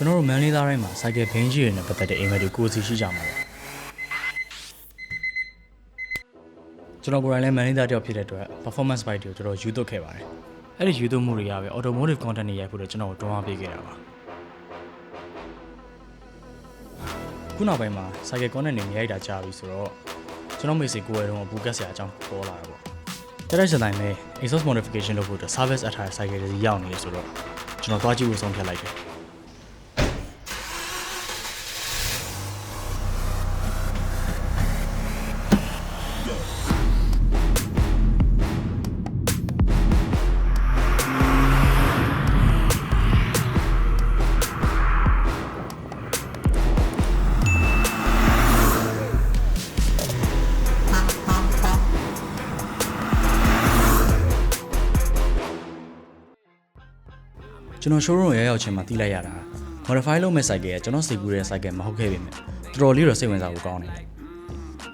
ကျွန်တော်တို့မန်လေးသားတိုင်းမှာစိုက်ကယ်ဘင်းကြီးတွေနဲ့ပတ်သက်တဲ့အိမ်မက်တွေကိုယ်စီရှိကြမှာပါကျွန်တော်ကိုယ်တိုင်လည်းမန်လေးသားတစ်ယောက်ဖြစ်တဲ့အတွက် performance bike တွေကိုတော်တော်ယူသွတ်ခဲ့ပါတယ်အဲ့ဒီယူသွတ်မှုတွေကပဲ automotive content တွေရိုက်ဖို့လည်းကျွန်တော်တို့တွန်းအားပေးခဲ့တာပါခုနောက်ပိုင်းမှာ cycle content တွေမရိုက်တာကြာပြီဆိုတော့ကျွန်တော်မေ့စီကိုယ်ရုံးကဘူကတ်ဆရာအကြောင်းပေါ်လာတာပေါ့တက်တဲ့စတိုင်းပဲ exhaust modification လုပ်ဖို့အတွက် service အထားတဲ့ cycle တွေရောက်နေတယ်ဆိုတော့ကျွန်တော်သွားကြည့်ဖို့ဆုံးဖြတ်လိုက်တယ် ကျွန်တော် showroom ရောက်ရောက်ချင်းမှသိလိုက်ရတာ modify လုပ်မဲ့ cycle ကကျွန်တော်စိတ်ကူးတဲ့ cycle မဟုတ်ခဲ့ပေမဲ့တော်တော်လေးတော့စိတ်ဝင်စားဖို့ကောင်းတယ်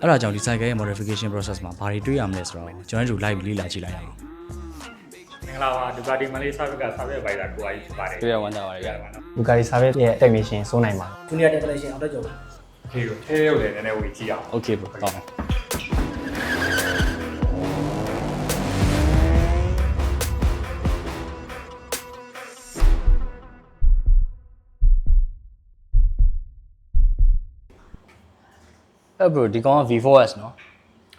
အဲ့ဒါကြောင့်ဒီ cycle ရဲ့ modification process မှာဘာတွေတွေ့ရမလဲဆိုတော့ကျွန်တော်တို့လိုက်ပြီးလေ့လာကြည့်လိုက်ရအောင်မင်္ဂလာပါဒူကာတီမလေးဆာဗက်ကဆာဗက်ဘိုက်တာကိုအားကြီးဖြစ်ပါတယ်တွေ့ရဝမ်းသာပါတယ်ဗျာဒူကာတီဆာဗက်ရဲ့ technician စိုးနိုင်ပါ junior technician အောင်တော့ကြော်ပါဒီကိုထဲရောက်တယ်နည်းနည်းဝင်ကြည့်အောင် okay bro ဟုတ်ပါ အဲ့ bro ဒီကောင်က V4S နော်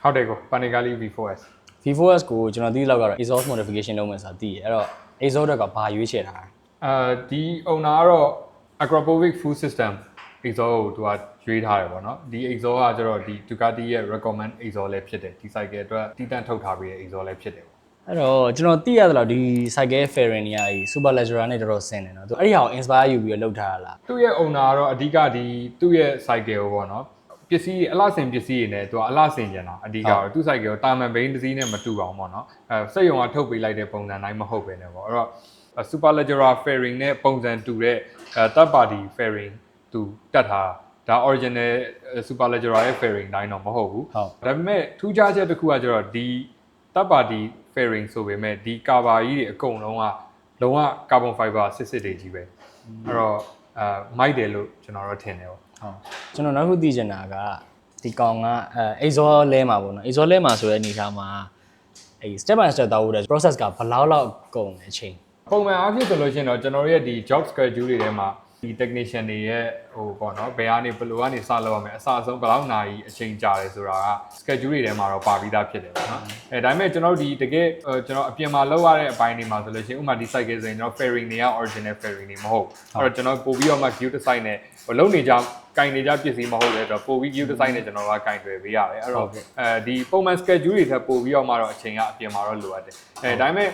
ဟုတ်တယ်ကိုပါနီကာလီ V4S V4S ကိုကျွန်တော်သိလောက်ကတော့ exhaust modification လုပ်မယ်ဆိုတာသိတယ်အဲ့တော့ exhaust တွေကဘာရွေးချယ်ထားတာလဲအဲဒီ owner ကတော့ Acropovic Full System exhaust ကိုသူကရွေးထားတယ်ပေါ့နော်ဒီ exhaust ကကျတော့ဒီ Ducati ရဲ့ recommend exhaust လည်းဖြစ်တယ်ဒီ cycle အတွက်တည်တံ့ထုတ်ထားပြီးတဲ့ exhaust လည်းဖြစ်တယ်ပေါ့အဲ့တော့ကျွန်တော်သိရသလောက်ဒီ cycle fairing ညာကြီး super leisure နဲ့တော်တော်ဆင်တယ်နော်သူအဲ့ဒီဟာကို inspire ယူပြီးတော့လုပ်ထားတာလားသူ့ရဲ့ owner ကတော့အဓိကဒီသူ့ရဲ့ cycle ကိုပေါ့နော် ပစ္စည်းအလှဆင်ပစ္စည်းတွေနဲ့သူကအလှဆင်ကျင်တာအဓိကတော့သူ့ cycle ကိုတာမန်ဘိန်းတစ်စီးနဲ့မတူအောင်ပေါ့နော်အဲစက်ရုံကထုတ်ပေးလိုက်တဲ့ပုံစံတိုင်းမဟုတ်ပဲねပေါ့အဲ့တော့ super leggera fairing နဲ့ပုံစံတူတဲ့အဲ third party fairing သူတက်ထားတာဒါ original super leggera ရဲ့ fairing တိုင်းတော့မဟုတ်ဘူးဟုတ်ဒါပေမဲ့ထူးခြားချက်တစ်ခုကကျတော့ဒီ third party fairing ဆိုပေမဲ့ဒီ cover ကြီးတွေအကုန်လုံးကလုံးဝ carbon fiber စစ်စစ်တွေကြီးပဲအဲ့တော့ အဲမိုက်တယ်လို့ကျွန်တော်တို့ထင်တယ်ပေါ့ဟုတ်ကျွန်တော်နောက်ခုသိချင်တာကဒီကောင်ကအဲ exhaust လဲမှာပေါ့နော် exhaust လဲမှာဆိုတဲ့အနေအထားမှာအဲ step by step တောက်ဖို့တဲ့ process ကဘယ်လောက်လောက်ကုန်လဲအချိန်ပုံမှန်အားဖြင့်ဆိုလို့ရှိရင်တော့ကျွန်တော်တို့ရဲ့ဒီ job schedule တွေထဲမှာ ဒီ technician တွေရဲ့ဟိုပေါ့နော်ဘယ်ကနေဘယ်လိုကနေစလုပ်ရမလဲအစအဆုံးဘယ်လောက်နာရီအချိန်ကြာတယ်ဆိုတာက schedule တွေထဲမှာတော့ပါပြီးသားဖြစ်တယ်ပေါ့နော်အဲဒါပေမဲ့ကျွန်တော်တို့ဒီတကယ်ဟိုကျွန်တော်အပြင်မှာလုပ်ရတဲ့အပိုင်းတွေမှာဆိုလို့ရှိရင်ဥပမာဒီ cycle ဆိုရင်ကျွန်တော် fairing တွေက original fairing တွေမဟုတ်အဲ့တော့ကျွန်တော်ပို့ပြီးတော့မှ view design နဲ့ဟိုလုံနေကြ ကင်နေကြပစ္စည်းမဟုတ်တဲ့အတွက်ပို့ပြီး view design နဲ့ကျွန်တော်ကကင်တွယ်ပေးရတယ်အဲ့တော့အဲဒီပုံမှန် schedule တွေထက်ပို့ပြီးတော့မှတော့အချိန်ကအပြင်မှာတော့လိုအပ်တယ်အဲဒါပေမဲ့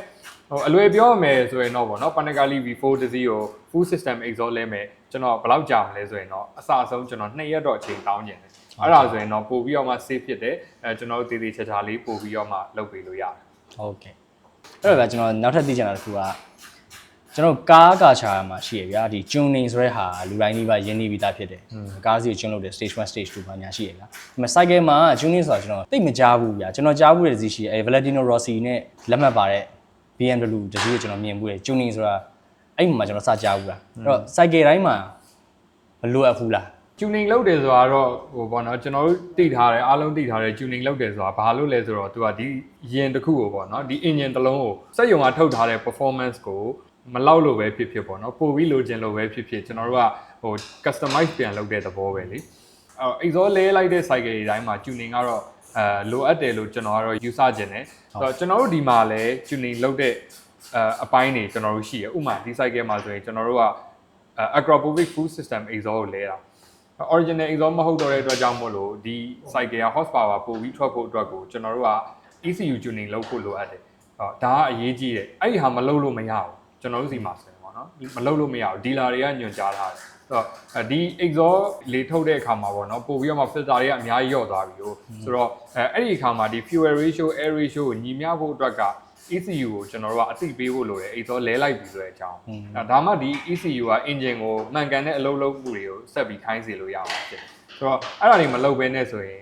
ဟိုအလွယ်ပြောရမယ်ဆိုရင်တော့ဗောနော် Panigale V4 တစီးကို full system exhaust လဲမယ်ကျွန်တော်ဘယ်လောက်ကြာမလဲဆိုရင်တော့အစအဆုံးကျွန်တော်2ရက်တော့အချိန်တောင်းကျင်တယ်အဲ့ဒါဆိုရင်တော့ပို့ပြီးတော့မှ safe ဖြစ်တယ်အဲကျွန်တော်တို့တည်တည်ချာချာလေးပို့ပြီးတော့မှလုပ်ပေးလို့ရတယ်ဟုတ်ကဲ့အဲ့တော့ဗျာကျွန်တော်နောက်ထပ်သိချင်တာတစ်ခုက ကျွန်တော်ကားကာချာမှာရှိရဗျာဒီ tuning ဆိုတဲ့ဟာလူတိုင်းဒီပါရင်းနှီးပြီးသားဖြစ်တယ်ကားစီကို tune လုပ်တယ် stage 1 stage 2ပါညာရှိရဗျာဒါပေမဲ့ cycle မှာ tuning ဆိုတာကျွန်တော်သိမကြားဘူးဗျာကျွန်တော်ကြားဘူးတဲ့ဇီရှိအဲ Valentino Rossi နဲ့လက်မှတ်ပါတဲ့ BMW တစီးကိုကျွန်တော်မြင်ဘူးတယ် tuning ဆိုတာအဲ့မှာကျွန်တော်စကြားဘူးလားအဲ့တော့ cycle တိုင်းမှာမလိုအပ်ဘူးလား tuning လုပ်တယ်ဆိုတာတော့ဟိုပေါ့နော်ကျွန်တော်တို့သိထားတယ်အားလုံးသိထားတယ် tuning လုပ်တယ်ဆိုတာဘာလို့လဲဆိုတော့သူကဒီယင်တစ်ခုကိုပေါ့နော်ဒီ engine တစ်လုံးကိုစက်ရုံကထုတ်ထားတဲ့ performance ကို မလောက်လို့ပဲဖြစ်ဖြစ်ပေါ့နော်ပို့ပြီးလိုချင်လို့ပဲဖြစ်ဖြစ်ကျွန်တော်တို့ကဟို customize ပြန်လုပ်တဲ့သဘောပဲလေအဲ့ exhaust လဲလိုက်တဲ့ cycle တွေတိုင်းမှာ tuning ကတော့အဲလိုအပ်တယ်လို့ကျွန်တော်ကတော့ယူဆခြင်းတယ်ဆိုတော့ကျွန်တော်တို့ဒီမှာလဲ tuning လုပ်တဲ့အဲအပိုင်းတွေကျွန်တော်တို့ရှိရဥပမာဒီ cycle မှာဆိုရင်ကျွန်တော်တို့က Agrapovic food system exhaust ကိုလဲတာ original exhaust မဟုတ်တော့တဲ့အတွက်ကြောင့်မို့လို့ဒီ cycle က horsepower ပိုပြီးထွက်ဖို့အတွက်ကိုကျွန်တော်တို့က ECU tuning လုပ်ဖို့လိုအပ်တယ်။ဟောဒါကအရေးကြီးတယ်။အဲ့ဒီဟာမလုပ်လို့မရဘူး။ ကျွန်တော်တို့စီမှာဆိုရင်ပေါ့နော်။မလုပ်လို့မရဘူး။ dealer တွေကညွှန်ကြားထားတယ်။ဆိုတော့ဒီ exhaust လေထုတ်တဲ့အခါမှာပေါ့နော်ပို့ပြီးတော့မှ filter တွေကအများကြီးလျော့သွားပြီလို့ဆိုတော့အဲအဲ့ဒီအခါမှာဒီ fuel ratio air ratio ကိုညီမျှဖို့အတွက်က ECU ကိုကျွန်တော်တို့ကအသိပေးဖို့လိုတယ် exhaust လဲလိုက်ပြီဆိုတဲ့အကြောင်းအဲဒါမှဒီ ECU က engine ကိုမှန်ကန်တဲ့အလုပ်လုပ်မှုတွေကိုဆက်ပြီးခိုင်းစေလို့ရမှာဖြစ်တယ်ဆိုတော့အဲ့ဒါတွေမလုပ်ဘဲနဲ့ဆိုရင်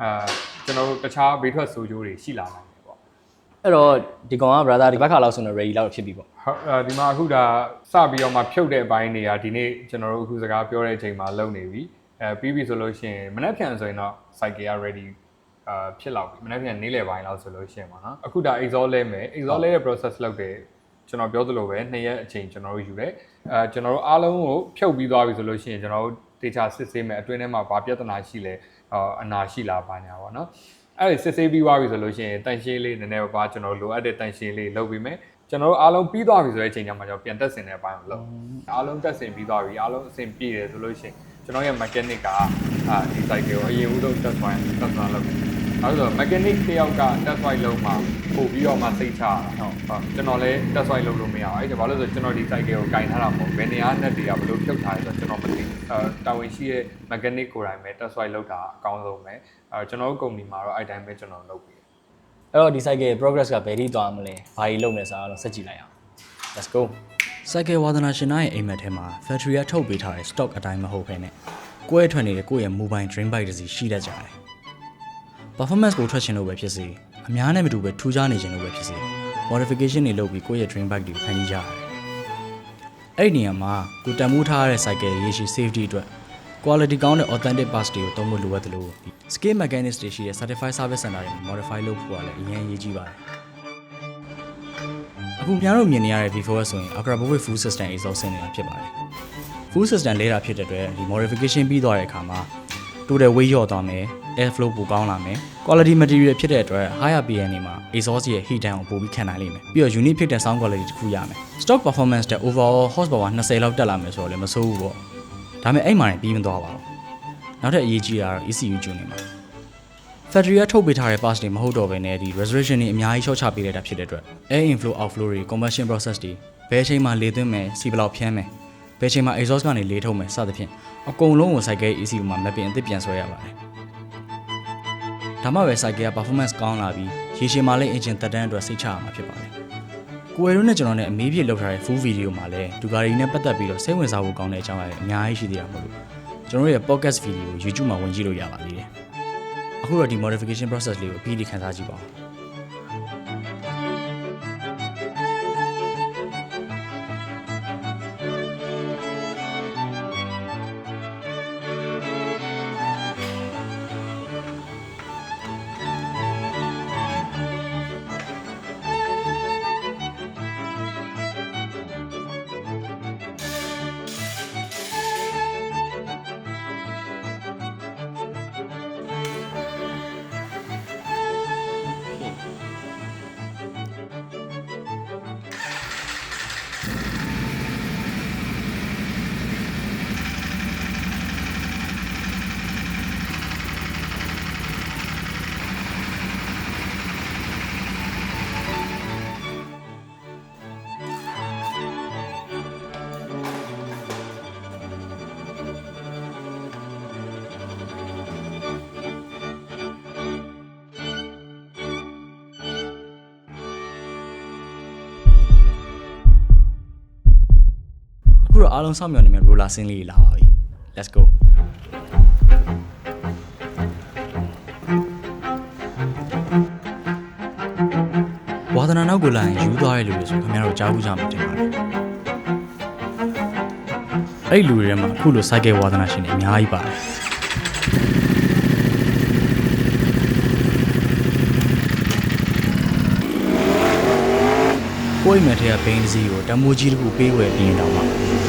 အာကျွန်တော်တို့တခြားဘေးထွက်ဆိုးကျိုးတွေရှိလာနိုင်တယ်ပေါ့ အဲ့တော့ဒီကောင်က brother ဒီဘက်ခါလောက်ဆိုတော့ ready လောက်ဖြစ်ပြီပေါ့ဟုတ်အဲဒီမှာအခုဒါစပြီးတော့မှဖြုတ်တဲ့အပိုင်းတွေကဒီနေ့ကျွန်တော်တို့အခုစကားပြောတဲ့အချိန်မှာလုပ်နေပြီအဲပြီးပြီဆိုလို့ရှိရင်မနေ့ပြန်ဆိုရင်တော့ cycle က ready အာဖြစ်လောက်ပြီမနေ့ပြန်နေ့လယ်ပိုင်းလောက်ဆိုလို့ရှိရင်ပေါ့နော်အခုဒါ exhaust လဲမယ် exhaust လဲတဲ့ process လုပ်တယ်ကျွန်တော်ပြောသလိုပဲနှစ်ရက်အချိန်ကျွန်တော်တို့ယူတယ်အဲကျွန်တော်တို့အားလုံးကိုဖြုတ်ပြီးသွားပြီဆိုလို့ရှိရင်ကျွန်တော်တို့တေချာစစ်ဆေးမယ်အတွင်းထဲမှာဘာပြဿနာရှိလဲအာအနာရှိလားဘာညာပေါ့နော် အဲ့ဒီစစ်ဆေးပြီးသွားပြီဆိုလို့ရှိရင်တန်ရှင်းလေးနည်းနည်းပါးပါကျွန်တော်လိုအပ်တဲ့တန်ရှင်းလေးလုပ်ပြီးမယ်ကျွန်တော်တို့အားလုံးပြီးသွားပြီဆိုတဲ့အချိန်ကျမှကျွန်တော်ပြန်တက်ဆင်တဲ့အပိုင်းကိုလုပ်အားလုံးတက်ဆင်ပြီးသွားပြီအားလုံးအဆင်ပြေတယ်ဆိုလို့ရှိရင်ကျွန်တော်ရဲ့ mechanic ကအာဒီ cycle ကိုအရင်ဦးဆုံး test run test run လုပ် တယ်အဲ့တော့ mechanic တယောက်က test run လုပ်မှပို့ပြီးတော့မှစိတ်ချတာဟုတ်ဟုတ်ကျွန်တော်လည်း test run လုပ်လို့မရဘူးအဲ့ဒါဘာလို့လဲဆိုတော့ကျွန်တော်ဒီ cycle ကိုကင်ထားတာမဟုတ်ဘယ်နေရာနဲ့တည်းကဘယ်လိုဖြုတ်ထားလဲဆိုတော့ကျွန်တော်မသိဘူးအဲတာဝန်ရှိတဲ့ mechanic ကိုယ်တိုင်ပဲ test run လုပ်တာအကောင်းဆုံးပဲအဲကျွန်တော်တို့ကုမ္ပဏီမှာတော့အဲ့တိုင်းပဲကျွန်တော်လုပ်ပြီးအဲ့တော့ဒီ cycle progress ကဘယ်ထိသွားမလဲဘာကြီးလုပ်မလဲဆိုတာတော့ဆက်ကြည့်လိုက်အောင် let's go စိုက်ကယ်ဝါသနာရှင်သားရဲ့အိမ်မက်ထဲမှာ factory ကထုတ်ပေးထားတဲ့ stock အတိုင်းမဟုတ်ဘဲနဲ့ကိုယ့်ရဲ့ထွက်နေတဲ့ကိုယ့်ရဲ့ mobile dream bike တစ်စီးရှိတတ်ကြတယ် performance ကိုထွက်ချင်လို့ပဲဖြစ်စေအများနဲ့မတူပဲထူးခြားနေချင်လို့ပဲဖြစ်စေ modification တွေလုပ်ပြီးကိုယ့်ရဲ့ dream bike တွေကိုဖန်တီးကြရတယ်အဲ့ဒီနေရာမှာကိုတန်မိုးထားရတဲ့ cycle ရဲ့ရေရှည် safety အတွက် quality ကောင်းတဲ့ authentic parts တွေကိုသုံးဖို့လိုအပ်တယ်လို့ scale mechanics တွေရှိတဲ့ certified service center တွေမှာ modify လုပ်ဖို့ကလည်းအရင်အရေးကြီးပါတယ်အခုများတို့မြင်နေရတဲ့ V4S ဆိုရင် Acra Bovik full system exhaust ဆင်းနေတာဖြစ်ပါတယ် full system လဲတာဖြစ်တဲ့အတွက်ဒီ modification ပြီးသွားတဲ့အခါမှာ total weight လျော့သွားမယ် air flow ပိုကောင်းလာမယ် quality material ဖြစ်တဲ့အတွက် higher PN တွေမှာ exhaust ရဲ့ heat တန်းကိုပိုပြီးခံနိုင်လိမ့်မယ်ပြီးတော့ unique ဖြစ်တဲ့ sound quality တစ်ခုရမယ် stock performance တဲ့ overall horsepower 20လောက်တက်လာမယ်ဆိုတော့လည်းမဆိုးဘူးပေါ့ဒါပေမဲ့အဲ့မှာနေပြီးမသွားပါဘူးနောက်ထပ်အရေးကြီးတာကတော့ ECU tuning ပါ factory ကထုတ်ပေးထားတဲ့ parts တွေမဟုတ်တော့ဘဲနဲ့ဒီ restoration တွေအများကြီး short ချပေးလိုက်တာဖြစ်တဲ့အတွက် air inflow outflow တွေ combustion process တွေဘယ်အချိန်မှာလေသွင်းမယ်စီဘယ်လောက်ဖြန်းမယ် ဘယ်အချိန်မှာ exhaust ကနေလေထုတ်မယ်စသဖြင့်အကုန်လုံးကို cycle ECU မှာ mapping အသစ်ပြန်ဆွဲရပါတယ်ဒါမှပဲ cycle က performance ကောင်းလာပြီးရေရှည်မှာလည်း engine သက်တမ်းအတွက်စိတ်ချရမှာဖြစ်ပါတယ်ကိုယ်ရုံးနဲ့ကျွန်တော်နဲ့အမေးပြလောက်ထားတဲ့ full video မှာလည်းဒူဂါရီနဲ့ပတ်သက်ပြီးတော့စိတ်ဝင်စားဖို့ကောင်းတဲ့အကြောင်းအရာတွေအများကြီးရှိသေးတာမို့လို့ကျွန်တော်တို့ရဲ့ podcast video ကို YouTube မှာဝင်ကြည့်လို့ရပါသေးတယ်အခုတော့ဒီ modification process လေးကိုအပြီးထိခန်းစားကြည့်ပါဦး အခုတော့အားလုံးစောင့်မျှော်နေမယ့် roller scene လေးလာပါပြီ let's go ဝါသနာနောက်ကိုလာရင်ယူသွားတဲ့လူတွေဆိုခင်ဗျားတို့ကြားဘူးကြမှာတင်ပါတယ်အဲ့ဒီလူတွေထဲမှာအခုလို cycle ဝါသနာရှင်တွေအများကြီးပါတယ်ကိုယ့်အိမ်မက်ထဲကဘိန်းတစ်စီးကိုတမိုးကြီးတစ်ခုပေးဝယ်ပြီးရင်တော့မှ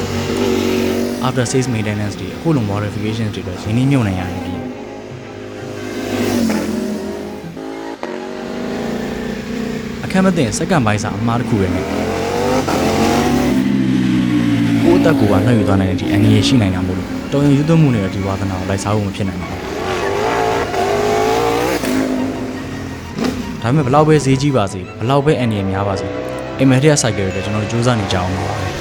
after sales maintenance တွေအခုလို modifications တွေတော့ရင်းနှီးမြှုပ်နှံရရင်ပြီးအခက်မသိရင်စက္ကန့်ပိုင်းစာအမှားတစ်ခုပဲနဲ့ကိုယ့်အသက်ကိုယ်ကနှွှဲယူသွားနိုင်တဲ့ဒီအငြင်းရှိနိုင်တာမို့လို့တော်ရင်ယူသွမှုနဲ့ဒီဝါသနာကိုလိုက်စားဖို့မဖြစ်နိုင်ပါဘူးဒါပေမဲ့ဘလောက်ပဲဈေးကြီးပါစေဘလောက်ပဲအန်ဒီရများပါစေအိမ်မက်ထဲက cycle တွေကျွန်တော်တို့စူးစမ်းနေကြအောင်ပါပဲ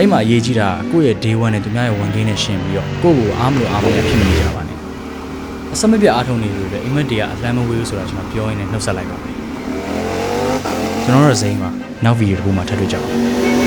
အဲ့မှာအရေးကြီးတာကကိုယ့်ရဲ့ day 1နဲ့သူများရဲ့ one game နဲ့ရှင်ပြီးတော့ကိုယ့်ကိုအားမလို့အားမရဖြစ်မနေကြပါနဲ့အစမပြတ်အားထုတ်နေလို့ပဲအိမ်မက်တွေကအလမ်းမဝေးဘူးဆိုတာကျွန်တော်ပြောရင်းနဲ့နှုတ်ဆက်လိုက်ပါမယ်ကျွန်တော်တို့ဇိမ်းမှာနောက်ဗီဒီယိုတစ်ခုမှထပ်တွေ့ကြပါမယ်